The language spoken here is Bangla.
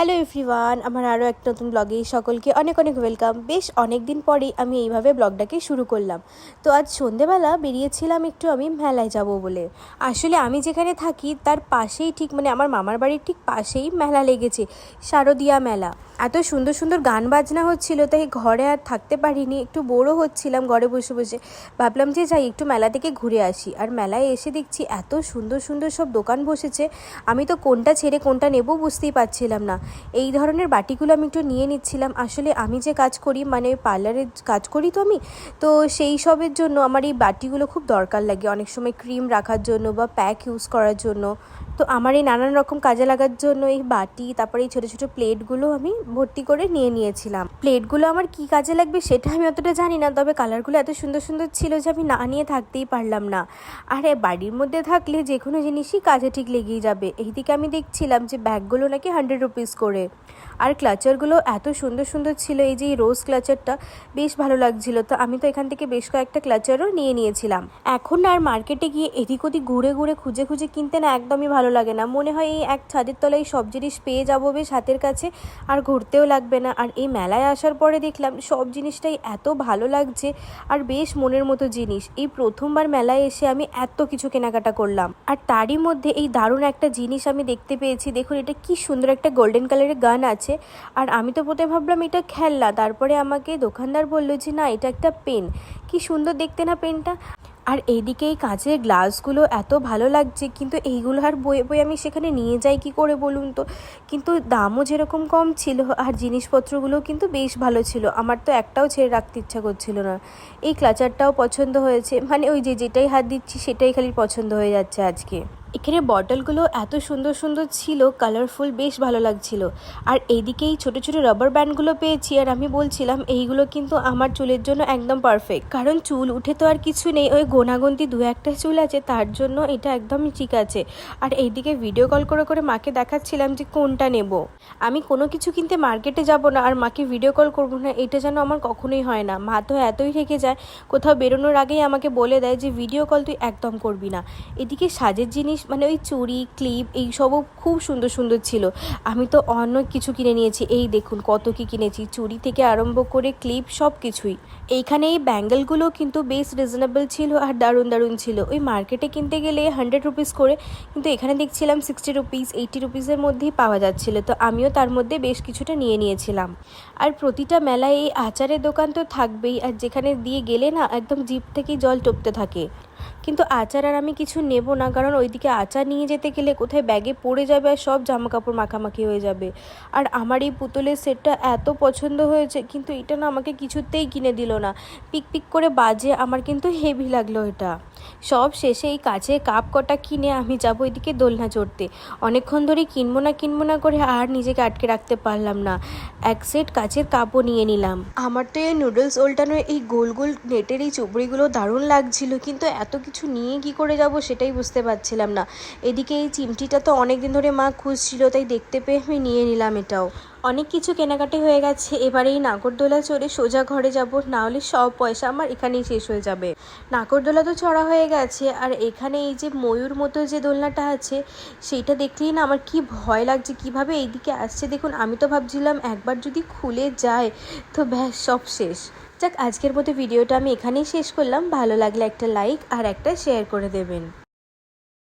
হ্যালো এভরিওয়ান, আমার আরও একটা নতুন ব্লগে সকলকে অনেক অনেক ওয়েলকাম বেশ অনেক দিন পরেই আমি এইভাবে ব্লগটাকে শুরু করলাম। তো আজ সন্ধেবেলা বেরিয়েছিলাম একটু আমি মেলায় যাব বলে। আসলে আমি যেখানে থাকি, তার পাশেই ঠিক মানে আমার মামার বাড়ির ঠিক পাশেই মেলা লেগেছে, শারদিয়া মেলা। এত সুন্দর সুন্দর গান বাজনা হচ্ছিল, তাই ঘরে আর থাকতে পারিনি। একটু বোরও হচ্ছিলাম ঘরে বসে বসে। ভাবলাম যে যাই, একটু মেলা থেকে ঘুরে আসি। আর মেলায় এসে দেখছি এত সুন্দর সুন্দর সব দোকান বসেছে। আমি তো কোনটা ছেড়ে কোনটা নেব বুঝতেই পারছিলাম না। এই ধরনের বাটিগুলো আমি একটু নিয়ে নিচ্ছিলাম। আসলে আমি যে কাজ করি মানে পার্লারের কাজ করি তো আমি, তো সেই সবের জন্য আমার এই বাটিগুলো খুব দরকার লাগে। অনেক সময় ক্রিম রাখার জন্য বা প্যাক ইউজ করার জন্য। তো আমার এই নানান রকম কাজে লাগার জন্য এই বাটি, তারপরে এই ছোটো ছোটো প্লেটগুলো আমি ভর্তি করে নিয়ে নিয়েছিলাম। প্লেটগুলো আমার কি কাজে লাগবে সেটা আমি অতটা জানি না, তবে কালারগুলো এত সুন্দর সুন্দর ছিল যে আমি না নিয়ে থাকতেই পারলাম না। আর বাড়ির মধ্যে থাকলে যে কোনো জিনিসই কাজে ঠিক লেগেই যাবে। এইদিকে আমি দেখছিলাম যে ব্যাগগুলো নাকি হান্ড্রেড রুপিস করে। আর ক্লাচারগুলো এত সুন্দর সুন্দর ছিল, এই যে রোজ ক্লাচারটা বেশ ভালো লাগছিল। তো আমি তো এখান থেকে বেশ কয়েকটা ক্লাচারও নিয়ে নিয়েছিলাম। এখন আর মার্কেটে গিয়ে এদিক ওদিক ঘুরে ঘুরে খুঁজে খুঁজে কিনতে না একদমই ভালো লাগে না। মনে হয় এই এক ছাদের তলায় সব জিনিস পেয়ে যাব বেশ হাতের কাছে, আর ঘুরতেও লাগবে না। আর এই মেলায় আসার পরে দেখলাম সব জিনিসটাই এত ভালো লাগছে, আর বেশ মনের মতো জিনিস। এই প্রথমবার মেলায় এসে আমি এত কিছু কেনাকাটা করলাম। আর তারই মধ্যে এই দারুণ একটা জিনিস আমি দেখতে পেয়েছি। দেখুন, এটা কি সুন্দর একটা গোল্ডেন কালারের গান আছে। আর আমি তো প্রথমে ভাবলাম এটা খেলনা। তারপরে আমাকে দোকানদার বলল যে, না, এটা একটা পেন। কি সুন্দর দেখতে না পেনটা? আর এইদিকে এই কাঁচের গ্লাসগুলো এত ভালো লাগছে, কিন্তু এইগুলো আর বয়ে বয়ে আমি সেখানে নিয়ে যাই কি করে বলুন তো? কিন্তু দামও যেরকম কম ছিল আর জিনিসপত্রগুলো কিন্তু বেশ ভালো ছিল। আমার তো একটাও ছেড়ে রাখতে ইচ্ছা করছিল না। এই ক্লাচারটাও পছন্দ হয়েছে। মানে ওই যে যেটাই হাত দিচ্ছি সেটাই খালি পছন্দ হয়ে যাচ্ছে আজকে। এখানে বটলগুলো এত সুন্দর সুন্দর ছিল কালারফুল বেশ ভালো লাগছিল। আর এইদিকে এই ছোটো ছোটো রাবার ব্যান্ডগুলো পেয়েছি, আর আমি বলছিলাম এইগুলো কিন্তু আমার চুলের জন্য একদম পারফেক্ট কারণ চুল উঠে তো আর কিছু নেই, ওই গোনাগন্তি দু একটা চুল আছে, তার জন্য এটা একদমই ঠিক আছে। আর এইদিকে ভিডিও কল করে করে মাকে দেখাচ্ছিলাম যে কোনটা নেব। আমি কোনো কিছু কিনতে মার্কেটে যাব না, আর মাকে ভিডিও কল করব না, এটা যেন আমার কখনোই হয় না। মা তো এতই থেকে যায়, কোথাও বেরোনোর আগেই আমাকে বলে দেয় যে ভিডিও কল তুই একদম করবি না। এদিকে সাজের জিনিস মানে ওই চুড়ি, ক্লিপ এইসবও খুব সুন্দর সুন্দর ছিল। আমি তো অনেক কিছু কিনে নিয়েছি। এই দেখুন কত কি কিনেছি। চুড়ি থেকে আরম্ভ করে ক্লিপ সব কিছুই এইখানে এই ব্যাঙ্গেলগুলো কিন্তু বেশ রিজনেবল ছিল আর দারুণ দারুণ ছিল। ওই মার্কেটে কিনতে গেলে হান্ড্রেড রুপিস করে, কিন্তু এখানে দেখছিলাম সিক্সটি রুপিস এইটি রুপিসের মধ্যেই পাওয়া যাচ্ছিল। তো আমিও তার মধ্যে বেশ কিছুটা নিয়ে নিয়েছিলাম। আর প্রতিটা মেলায় এই আচারের দোকান তো থাকবেই। আর যেখানে দিয়ে গেলে না, একদম জিপ থেকেই জল টপতে থাকে। কিন্তু আচার আর আমি কিছু নেব না, কারণ ওইদিকে আচার নিয়ে যেতে গেলে কোথায় ব্যাগে পড়ে যাবে আর সব জামা কাপড় মাখামাখি হয়ে যাবে। আর আমার এই পুতুলের সেটটা এত পছন্দ হয়েছে, কিন্তু এটা না আমাকে কিছুতেই কিনে দিল না। পিক পিক করে বাজে, আমার কিন্তু হেভি লাগল এটা। সব শেষে এই কাছে কাপ কটা কিনে আমি যাব এদিকে দোলনা চড়তে। অনেকক্ষণ ধরে কিনবো না কিনবো না করে আর নিজেকে আটকে রাখতে পারলাম না। এক সেট কাচের কাপও নিয়ে নিলাম। আমার তো এই নুডলস ওল্টানো এই গোল গোল নেটের এই চুবড়িগুলো দারুণ লাগছিল, কিন্তু এত কিছু নিয়ে কি করে যাব সেটাই বুঝতে পারছিলাম না। এদিকে এই চিমটিটা তো অনেক দিন ধরে মা খুঁজছিল, তাই দেখতে পেয়ে আমি নিয়ে নিলাম এটাও। অনেক কিছু কেনাকাটি হয়ে গেছে, এবারে এই নাগরদোলা চড়ে সোজা ঘরে যাব, না হলে সব পয়সা আমার এখানেই শেষ হয়ে যাবে। নাগরদোলা তো চড়া হয়ে গেছে, আর এখানে এই যে ময়ূর মতো যে দোলনাটা আছে, সেইটা দেখলেই না আমার কি ভয় লাগছে, কীভাবে এইদিকে আসছে দেখুন, আমি তো ভাবছিলাম একবার যদি খুলে যায়, তো ব্যাস সব শেষ। যাক, আজকের মতো ভিডিওটা আমি এখানেই শেষ করলাম। ভালো লাগলে একটা লাইক আর একটা শেয়ার করে দেবেন।